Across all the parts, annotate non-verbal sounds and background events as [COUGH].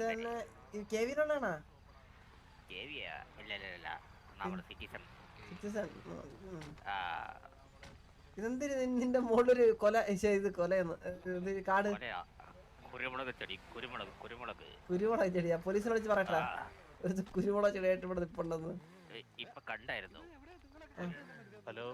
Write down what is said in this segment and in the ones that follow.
K ഇല്ല ഇല്ല ഇല്ല നമ്മുടെ സിറ്റിസൺ സിറ്റിസൺ ഇതെന്തിന് നിന്റെ മോളൊരു കൊല ഇത് കൊലയെന്ന് ഇത് കാട്. കൊലയാ കുരുമുളക് ചെടി കുരുമുളക് കുരുമുളക്. കുരുമുളക് ചെടിയാ? പോലീസിനെ വിളിച്ച് പറയട്ടാ. ഒരു കുരുമുളക് ചെടിയായിട്ട് ഇവിടെ നിപ്പുണ്ടെന്ന് ഇപ്പൊ കണ്ടായിരുന്നു. ഹലോ.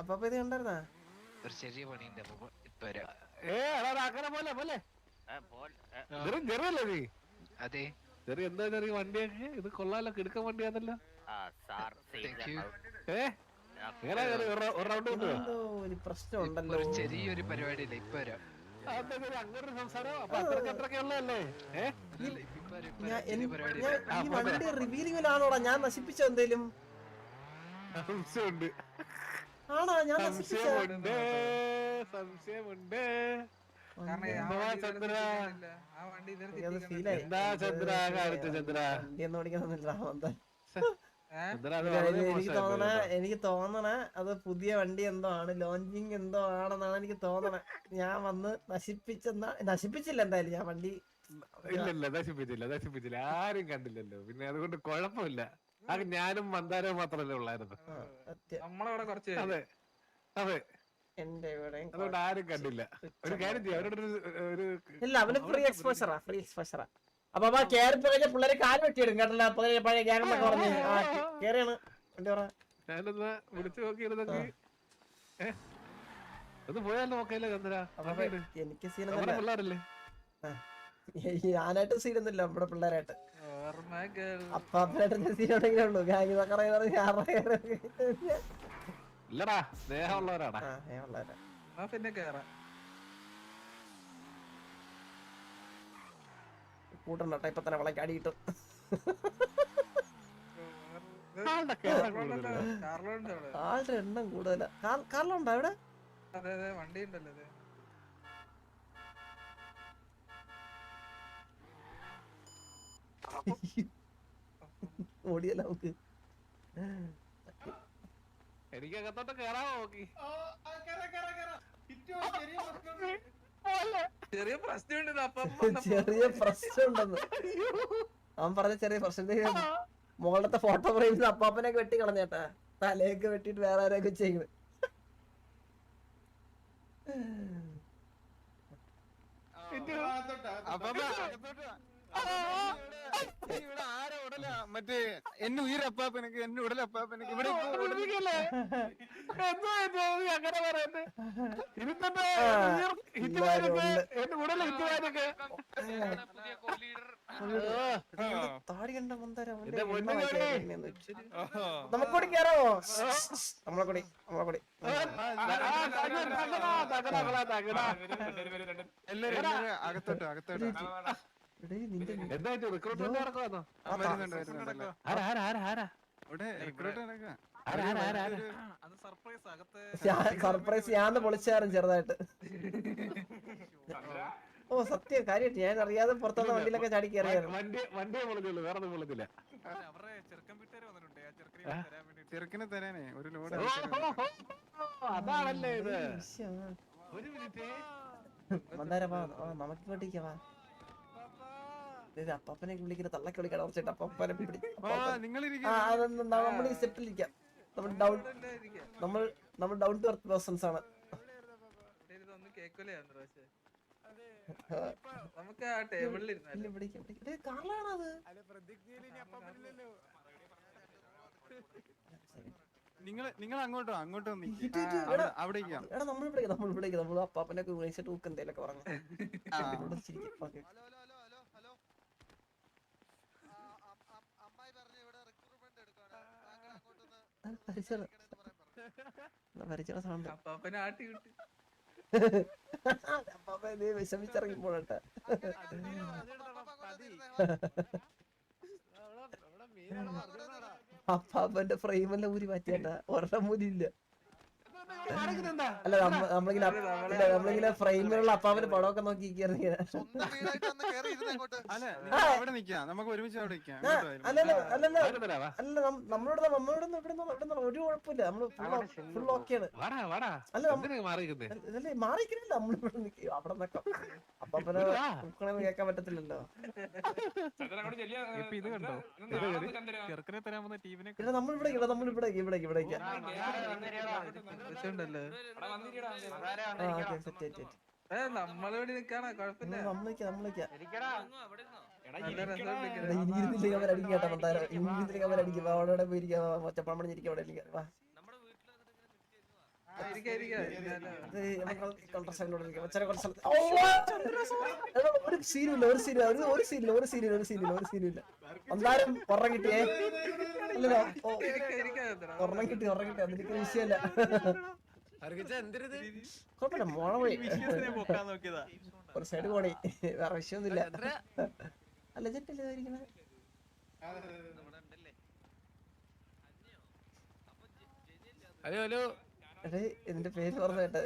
അപ്പൊ ഇത് കണ്ടായിരുന്നാ? ഒരു ചെറിയ പണിയുണ്ട്. അങ്ങനെ പോലെ പോലെ. ചെറിയല്ലേ നീ? അതെ. ചെറിയ എന്താ ചെറിയ വണ്ടിയൊക്കെ ഇത് കൊള്ളാലോ കിടക്ക ചെറിയൊരു പരിപാടിയില്ല ഇപ്പൊ വരാം. അങ്ങനെ ഒരു സംസാരം? അപ്പൊ ഉള്ളതല്ലേ? നശിപ്പിച്ചെന്തേലും ഈ വണ്ടി റിവീലിംഗിലാണോടാ ഞാൻ നശിപ്പിച്ചോ എന്തേലും? സംശയമുണ്ട്. ആണോ? ഞാൻ നശിപ്പിച്ച സംശയമുണ്ട്. സംശയമുണ്ട്. എന്താ ചന്ദ്ര? കാണിച്ച ചന്ദ്ര? എനിക്ക് തോന്നണ എനിക്ക് തോന്നണ അത് പുതിയ വണ്ടി എന്തോ ആണ്. ലോഞ്ചിങ് എന്തോ ആണെന്നാണ് എനിക്ക് തോന്നണ. ഞാൻ വന്ന് നശിപ്പിച്ചെന്നാ നശിപ്പിച്ചില്ല എന്തായാലും ഞാൻ വണ്ടി ഇല്ല ഇല്ല നശിപ്പിച്ചില്ല നശിപ്പിച്ചില്ല. ആരും കണ്ടില്ലല്ലോ. പിന്നെ അതുകൊണ്ട് കുഴപ്പമില്ല. അത് ഞാനും മന്ദാരവും മാത്രമല്ലേ ഉള്ളായിരുന്നു. നമ്മളവിടെ കുറച്ച് അതെ അതെ. എന്റെ ഇവിടെ അതുകൊണ്ട് ആരും കണ്ടില്ല. ഒരു കാര്യം ചെയ്യാം അവരോട് ഒരു- ഇല്ല അവന് ഫ്രീ എക്സ്പോഷറാ ഫ്രീ എക്സ്പോഷറാ അപ്പൊ അപ്പൊ കേറി പറഞ്ഞ പിള്ളേരെ കാൽ വെട്ടിയിടും കേട്ടല്ലോ അപ്പൊ പഴയ ഗ്യാങ്ങൊക്കെ പറഞ്ഞ്. ആ കേറിയാണ്. ഞാനൊന്ന് വിളിച്ചു നോക്കിയിരുന്നെങ്കിൽ ഒന്ന് പോയാലോ നോക്കല്ലേ ചന്ദ്ര? അപ്പൊ വണ്ടിയിട്. എനിക്ക് പിള്ളേരല്ലേ? ഞാനായിട്ട് സീനൊന്നുമില്ല നമ്മുടെ പിള്ളേരായിട്ട്. ഇല്ലടാ സ്നേഹമുള്ളവരാടാ. പിന്നെ കേറാം. കൂട്ടണ്ട ഇപ്പൊ തന്നെ വിളക്ക് അടിയിട്ടു. ആളുടെ? കൂടുതലാ. അവിടെ? എണ്ണം കൂടുതലാ. അതെ അതെ വണ്ടി ഉണ്ടല്ലോ [LAUGHS] ഓടിയല്ല നമുക്ക്. എനിക്ക് അകത്തോട്ട് കേറാമോ നോക്കി ചെറിയ പ്രശ്നമുണ്ട്. അപ്പം [LAUGHS] ചെറിയ പ്രശ്നമുണ്ടെന്ന്. അവൻ പറഞ്ഞ ചെറിയ പ്രശ്നം മുകളിലത്തെ ഫോട്ടോ ഫ്രെയിമിൽ അപ്പാപ്പനൊക്കെ വെട്ടി കളഞ്ഞേട്ടാ തലയൊക്കെ വെട്ടിട്ട് വേറെ ആരൊക്കെ ചെയ്യുന്നത് ഇവിടെ ആരാ ഉടല മറ്റേ എന്നെ ഉയരപ്പാപ്പനക്ക് എന്നെ ഉടലപ്പാപ്പനക്ക് ഇവിടെ ഇപ്പൊ ഉടല- എന്താ ഇത് അങ്ങനെ പറയുന്നത് ഇരുന്നിട്ട് ഹിറ്റ് എല്ലാരും വാരൊക്കെ ഉണ്ട്. എന്റെ കൂടെ ഹിറ്റ് വാരൊക്കെ താടി കണ്ട മന്ദാരം. നമുക്കൂടി കേറാവോ നമ്മളെ കൂടി നമ്മളെ കൂടി എല്ലാരും അകത്തോട്ട് അകത്തോട്ട് എടീ, നിന്റെ എന്താ റിക്രൂട്ട്മെന്റ് നടക്കുവാന്നോ? ആ, വരുന്നുണ്ട് വരുന്നുണ്ടല്ലോ ആരാ ആരാ ആരാ ആരാ? ഇവിടെ റിക്രൂട്ട് നടക്കുക ആരാ ആരാ ആരാ ആരാ? സർപ്രൈസ് [LAUGHS] ഞാൻ പൊളിച്ചായിരുന്നു ചെറുതായിട്ട്. ഓ സത്യം കാര്യമായിട്ട് ഞാൻ അറിയാതെ പുറത്തുള്ള വണ്ടിയിലൊക്കെ ചാടി കയറിയായിരുന്നു വണ്ടി ഇത് അപ്പനെ വിളിക്കുന്ന തള്ളക്ക് വിളിക്കണം കുറച്ചിട്ട് അപ്പനെ പിടി ആ നിങ്ങൾ ആ നമ്മൾ ഈ നമ്മൾ ഡൗൺ നമ്മൾ നമ്മൾ ഡൗൺ ടു എർത്ത് പേഴ്സൺസ് ആണ്. നമുക്ക് ആ ടേബിളിൽ ഇരുന്നാലും. കാറിലാണത് നിങ്ങൾ നിങ്ങൾ അങ്ങോട്ടോ അങ്ങോട്ടോ അവിടെ- നമ്മൾ ഇവിടെ നമ്മൾ ഇവിടെ നമ്മൾ അപ്പാപ്പനെ വിളിച്ചിട്ട് ഊക്കെന്തേലൊക്കെ പറഞ്ഞു ആ. ഇവിടെ ചിരിക്കും. ഓക്കേ. ആ, പരിചയം സൗണ്ട് അപ്പാപ്പ നീ വിഷമിച്ചിറങ്ങിപ്പോട്ടെ അപ്പാപ്പന്റെ ഫ്രെയിമെല്ലാം ഊരി മാറ്റിയാട്ടാ. ഒരെണ്ണം പോലും ഇല്ല. അല്ല നമ്മളിങ്ങനെ നമ്മളിങ്ങനെ ഫ്രെയിമിലുള്ള അപ്പാപ്പന്റെ പടമൊക്കെ നോക്കി അല്ല ആ. അവിടെ നിക്കാം. നമുക്ക് ഒരുമിച്ച് അവിടെ നിക്കാം. ഇങ്ങോട്ട് വാ, അല്ലല്ല അല്ലല്ല. അല്ല നം- നമ്മളോട് നമ്മളോട് ഒരു കുഴപ്പമില്ല. നമ്മൾ ഫുൾ ഓക്കെയാണ് വാടാ വാടാ. അല്ല ഇതല്ലേ മാറിക്കില്ല നമ്മളിവിടെ നിൽക്കും അവിടെ നിന്നൊക്കെ. അപ്പാപ്പനെ കേൾക്കാൻ പറ്റത്തില്ലല്ലോ. ഇപ്പൊ ഇത് കണ്ടോ? ചെറുക്കനെ തരാൻ പോകുന്ന ടീമിനെ ഇല്ല നമ്മളിവിടെ ഇവിടെ നമ്മളിവിടെ ഇവിടെ ഇവിടെ ഏ ഇവിടെ വാ, അവിടെ പോയി ഇരിക്കാം. ഒച്ചപ്പണം അവിടെ ഇരിക്കാം. വാ. ഇരിക്കാം ഇരിക്കാം. ഇരിക്കാലോ. ഇത് നമുക്ക് counter side ലോട്ട് ഇരിക്കാം. ഒച്ചര കുറച്ച് സ്ഥലത്ത്- എടാ, ഒരു സീനില്ല ഒരു സീനില്ല ഒരു ഒരു സീനില്ല ഒരു സീനില്ല ഒരു സീനില്ല ഒരു സീനില്ല എല്ലാരും ഒരെണ്ണം കിട്ടിയേ അല്ലല്ലോ? ഒരെണ്ണം കിട്ടി ഒരെണ്ണം കിട്ടി. അതിലേക്ക് വിഷയമല്ല. കുഴപ്പമില്ല മോള പോയി ഒരു സൈഡ് പോണി വേറെ വിഷയമൊന്നുമില്ല. അല്ല ജെറ്റല്ലേ ഹലോ ഹലോ. എടേ ഇതിന്റെ പേര് പറഞ്ഞ കേട്ടോ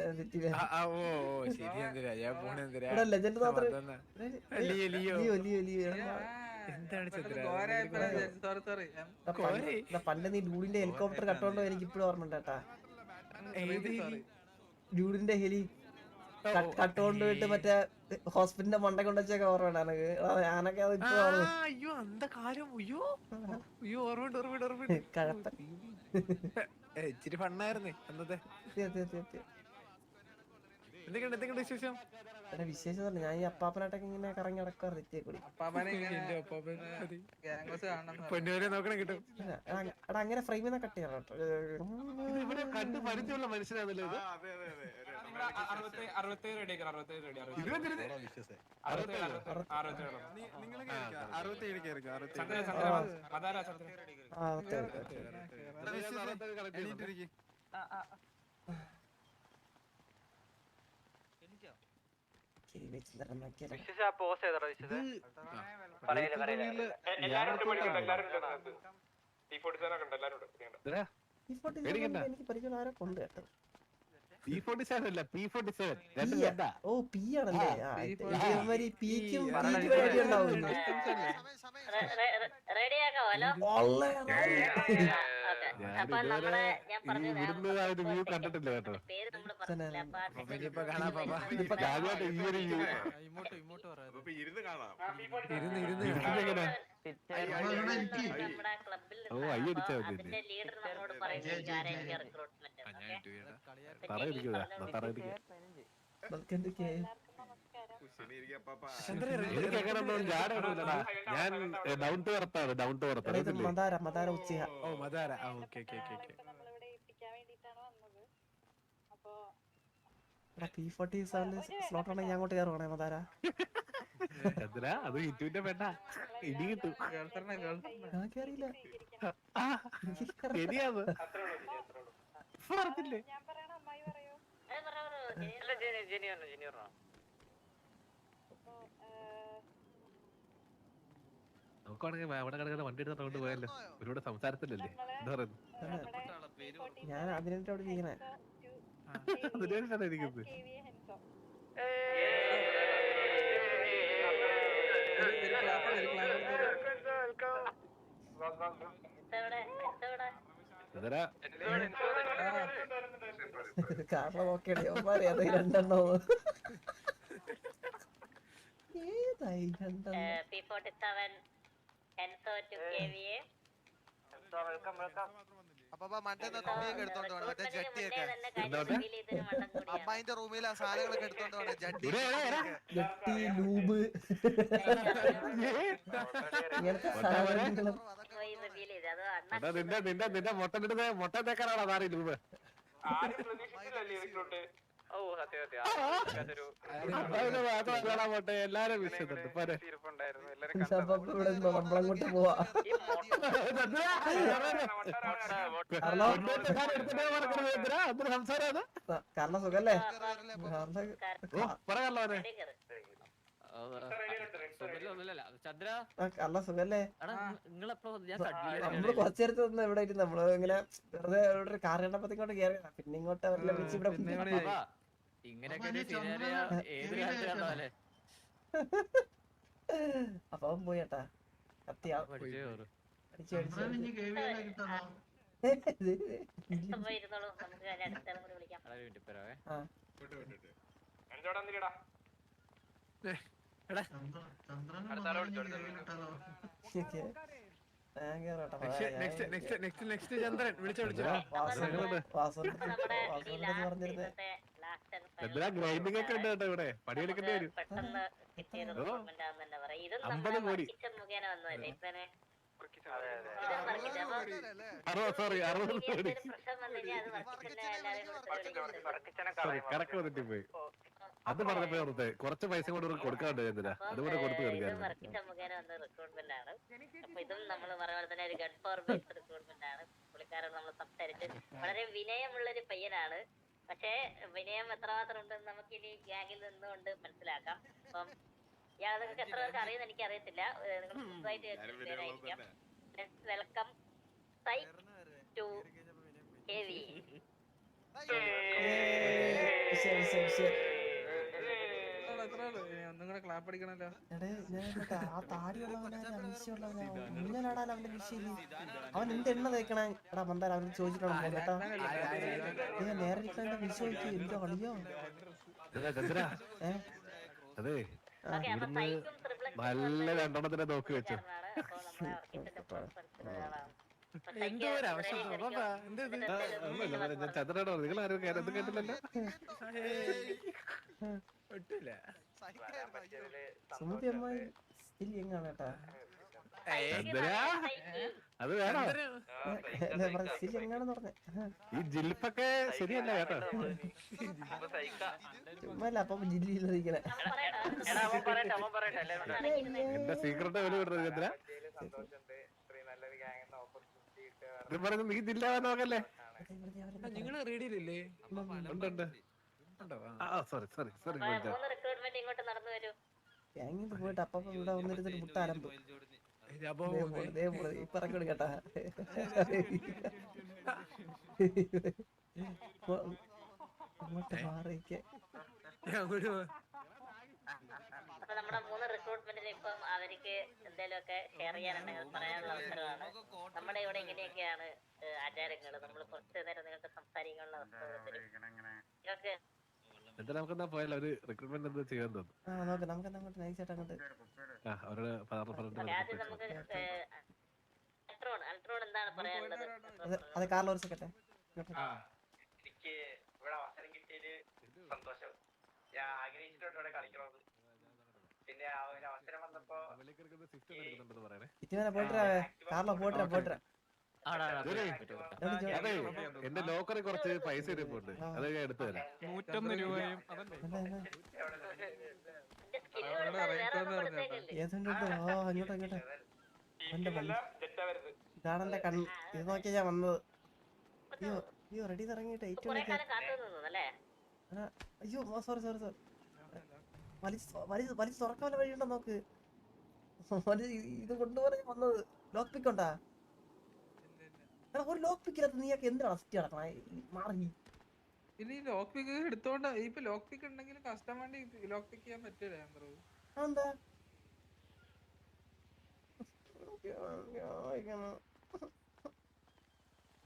പണ്ട് നീ ഡൂഡിന്റെ ഹെലികോപ്റ്റർ കട്ടോണ്ടോ എനിക്ക് ഇപ്പോഴും ഓർമ്മ ഉണ്ട് കേട്ടാ ഏത് sorry. ഡ്യൂഡിന്റെ ഹെലി കട്ടുകൊണ്ട് വിട്ട് മറ്റേ ഹോസ്പിറ്റലിന്റെ മണ്ട കൊണ്ടുവച്ചൊക്കെ ഓർമ്മ ഉണ്ടായിരുന്നു ഞാനൊക്കെ അത് ഇപ്പൊ അയ്യോ കാര്യം? അയ്യോ [LAUGHS] അയ്യോ ഓർമ്മയുണ്ട് ഓർമ്മയുണ്ട് ഓർമ്മയുണ്ട്. [LAUGHS] കഴപ്പൻ. ഇച്ചിരി ഫണ്ണായിരുന്നേ അന്നത്തെ. എന്തൊക്കെയുണ്ട് എന്തൊക്കെയുണ്ട് വിശേഷം? എടാ വിശേഷം പറഞ്ഞ ഞാൻ ഈ അപ്പാപ്പനായിട്ടൊക്കെ ഇങ്ങനെ കറങ്ങി നടക്കാറ് തെറ്റിയെ കൂടി എടാ, അങ്ങനെ ഫ്രെയിമിൽ നിന്ന് കട്ട് ചെയ്യണം കേട്ടോ. ഇത് ഇവിടെ കണ്ട് പരിചയമുള്ള മനുഷ്യനാണല്ലോ അറുപത്തേഴ് കയറിക്കോ അറുപത്തേഴ് ആ ഓക്കെ ഓക്കെ ഓക്കെ എണീറ്റിരിക്കും ശരി, വെച്ച് തരാം, നോക്കിയാലോ. പറയില്ല പറയില്ല ഇതെടാ, ഈ ഫോട്ടോ പേടിക്കണ്ട. എനിക്ക് പരിചയം ആരോ കൊണ്ട് കേട്ടോ. പി ഫോർട്ടി സെവൻ അല്ല പി ഫോർട്ടി സെവൻ. രണ്ട് പി രണ്ടാ? ഓ പി ആണല്ലേ? ഈ പിക്കും ഇവിടുന്ന് ആ ഒരു വ്യൂ കണ്ടിട്ടില്ല കേട്ടോ. ഞാൻ ഡൗൺ ടു എർത്താണ് ഡൗൺ ടു എടാ, ഇത് എർത്ത് മദാര മദാര. ഓ മതാര ഓക്കെ ഓക്കെ ഓക്കെ ഓക്കെ എടാ പി ഫോർട്ടി സെവനിൽ സ്ലോട്ട് ഞാൻ അങ്ങോട്ട് കയറുവാണേ മതാര ചന്ദ്ര അത് ഹിറ്റുവിന്റെ പെണ്ണ. കിട്ടും. ഞാൻ കയറിയില്ല പറഞ്ഞില്ലേ? അവിടെ കിടക്കുന്ന വണ്ടി എടുത്ത് കൊണ്ട് പോയല്ലോ. ഒരുപാട് സംസാരത്തിലല്ലേ? എന്താ പറയുന്നത്? ഞാൻ അതിനായിട്ട് അവിടെ കാരണം അവന്മാരെ [LAUGHS] അത് രണ്ടെണ്ണോ. ഏതായി രണ്ടെണ്ണം? പി ഫോർട്ടി അപ്പൊ തുണിയൊക്കെ എടുത്തോണ്ട് വേണം മറ്റേ ജട്ടിയൊക്കെ. അമ്മായിന്റെ റൂമിൽ ആ സാധനങ്ങളൊക്കെ എടുത്തോണ്ട് വേണം ജട്ടി ജട്ടി ലൂബ്. നിന്റെ നിന്റെ നിന്റെ മുട്ട ഇടുന്ന മുട്ട തേക്കാനാണോ വിശ്വസിച്ചിട്ടുണ്ട് നിന്നോ, നമ്മളങ്ങോട്ട് പോവാ കാരണം സുഖല്ലേ ആ സുഖല്ലേ എടാ നിങ്ങളെപ്പോ ഞാൻ നമ്മൾ കൊറച്ചേരത്ത് നേരത്തെ ഒന്ന് ഇവിടെ ഇരുന്ന് നമ്മൾ ഇങ്ങനെ വെറുതെ ഇവിടെ ഒരു കാർ കയറി പിന്നെ ഇങ്ങോട്ട് പിന്നെ ഇവിടെ ഇങ്ങനെയൊക്കെ അപ്പൊ അവൻ പോയി കേട്ടാ. നെക്സ്റ്റ് ചന്ദ്രൻ വിളിച്ചോ വിളിച്ചോ പറഞ്ഞിരുന്നേ. ലാസ്റ്റ് ആൻഡ് ഒക്കെ ഉണ്ട് കേട്ടോ ഇവിടെ? പണിയെടുക്കേണ്ടി വരും. പെട്ടെന്ന് കിട്ടിയ റിക്രൂട്ട്മെന്റ് ആണെന്ന് തന്നെ പറയാം. ഇതും അമ്പത് നമ്മുടെ കോടി. കിച്ചൺ മുഖേന വന്നതല്ലേ ഇപ്പനെ അത് പറഞ്ഞപ്പോ ഓർത്തെ കുറച്ച് പൈസ കൊണ്ട് കൊടുക്കാണ്ട് എന്തിനാ അതുകൊണ്ട് കൊടുത്തു റിക്രൂട്ട്മെന്റ് ആണ്. പുള്ളിക്കാരൻ നമ്മൾ സംസാരിച്ച് വളരെ വിനയമുള്ള ഒരു പയ്യനാണ്. പക്ഷേ വിനയം എത്രമാത്രം ഉണ്ടെന്ന് നമുക്ക് ഇനി ഗ്യാങ്ങിൽ നിന്നുകൊണ്ട് മനസ്സിലാക്കാം അപ്പം ഇയാൾ നിങ്ങൾക്ക് എത്ര പേർക്ക് അറിയുന്ന എനിക്ക് അറിയത്തില്ല നിങ്ങൾ പുതുതായിട്ട് വെൽക്കം ടു ഹെവി ക്ലാപ്പ് അടിക്കണല്ലോ. എടേ ഞാൻ കേട്ടാ ആ അവന്റെ വിഷയം അവൻ എന്ത് എണ്ണ തേക്കണേ. എടാ മന്ദാര ചോദിച്ചിട്ടാണ് കേട്ടാ നേരെ നോക്കി? കളിയോ? അതെ ഇവിടുന്ന് നല്ല രണ്ടെണ്ണത്തിന്റെ നോക്കി വെച്ചു. [LAUGHS] എന്തോ ഒരു നിങ്ങൾ ആരും കേട്ടില്ലല്ലോ? ഒട്ടില്ല സുമതി അമ്മായി സ്റ്റിൽ എങ്ങാണ് കേട്ടാ. ചന്ദ്ര അത് വേണോ സ്റ്റിൽ എങ്ങാണെന്ന് പറഞ്ഞേ ഈ ജിൽപ്പൊക്കെ ശരിയല്ല കേട്ടോ? ചുമ്മല്ല അപ്പൊ ജില്ലയിലിരിക്കണേ എന്റെ സീക്രട്ട് ചന്ദ്ര ഇത് പറയുന്നത് നീ ജില്ല നോക്കല്ലേ നിങ്ങൾ റീഡിയിലില്ലേ ഉണ്ട് ഉണ്ട് സോറി സോറി സോറി റിക്രൂട്ട്മെന്റ് ഇങ്ങോട്ട് നടന്നു വരൂ. ഗ്യാങ്ങിൽ പോയിട്ട് അപ്പൊ ഇവിടെ വന്നിരുന്നിട്ട് ഇപ്പൊ ഇറക്കി കേട്ടാ. അങ്ങോട്ട് മാറിയിക്കെ അപ്പൊ നമ്മുടെ മൂന്ന് റിക്രൂട്ട്മെന്റിന് ഇപ്പം അവർക്ക് എന്തെങ്കിലുമൊക്കെ ഷെയർ ചെയ്യാനുണ്ടെങ്കിൽ പറയാനുള്ള അവസരമാണ്. നമ്മുടെ ഇവിടെ ഇങ്ങനെയൊക്കെയാണ് ആചാരങ്ങൾ നമ്മൾ കുറച്ച് നേരം നിങ്ങൾക്ക് സംസാരിക്കാനുള്ള അവസരം നിങ്ങൾക്ക് എന്താ നമുക്ക് എന്നാ പോയാലോ? ഒരു റിക്രൂട്ട്മെന്റ് എന്താ ചെയ്യാൻ തോന്നുന്നു. ആ നോക്ക്. നമുക്ക് എന്നാ അങ്ങോട്ട് നൈസായിട്ട് അങ്ങോട്ട് ആ അവരുടെ പതിനാറ് ഓക്കേ, ആദ്യം നമുക്ക് ഏഹ്, അൾട്രോൺ അൾട്രോൺ എന്താണ് പറയാനുള്ളത്? അത് അത് കാറിൽ ഒരു സെക്കൻഡ് എനിക്ക് ഇവിടെ അവസരം കിട്ടിയതിൽ സന്തോഷം. ഞാൻ ആഗ്രഹിച്ചിട്ടുണ്ട് ഇവിടെ കളിക്കണമെന്ന്. പിന്നെ ആ ഒരു അവസരം വന്നപ്പോ പറയണേ. പോയിട്ടാ കാറിലോ? പോയിട്ടാ പോയിട്ടാ ഇവരെ, അതെ എന്റെ ലോക്കറിൽ കുറച്ച് പൈസ ഇരിപ്പുണ്ട്. അത് എടുത്തു തരാം. നൂറ്റൊന്ന് രൂപയും ഇതാണ് എന്റെ കണ്ണ്. ഇത് നോക്കിയാ ഞാൻ വന്നത്. അയ്യോ അയ്യോ റെഡി ഇറങ്ങിയിട്ട് ഏറ്റവും കുറെ കാലം കാത്തു അല്ലേ? അയ്യോ സോറി സോറി സോറി വലിച്ച് വലിച്ച് വലിച്ച് തുറക്കാൻ വഴിയുണ്ടോ നോക്ക്? ഇത് കൊണ്ടുപോകാൻ വന്നത്. ലോക്ക് പിക്ക് ഉണ്ടാ? എടാ ഒരു ലോക്ക് പിക്കിനകത്ത് നീയൊക്കെ എന്താണ് സിറ്റി നടക്കണേ മാറി ഇനി ലോക്ക് പിക്ക് എടുത്തോണ്ട് ഇപ്പൊ ലോക്ക് പിക്ക് ഉണ്ടെങ്കിൽ കസ്റ്റം വണ്ടി ലോക്ക് പിക്ക് ചെയ്യാൻ പറ്റില്ല എന്താ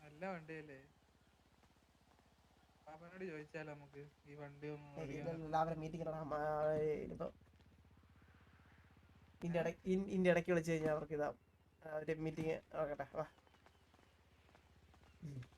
നല്ല വണ്ടിയല്ലേ? പാപ്പനോട് ചോദിച്ചാലോ നമുക്ക് ഈ വണ്ടി എല്ലാവരും മീറ്റിംഗ് ഇനിയിപ്പോ ഇതിന്റെ ഇടയ്ക്ക് വിളിച്ചു കഴിഞ്ഞാൽ അവർക്ക് ഇതാ മീറ്റിംഗ് നോക്കട്ടെ വാ. Mm.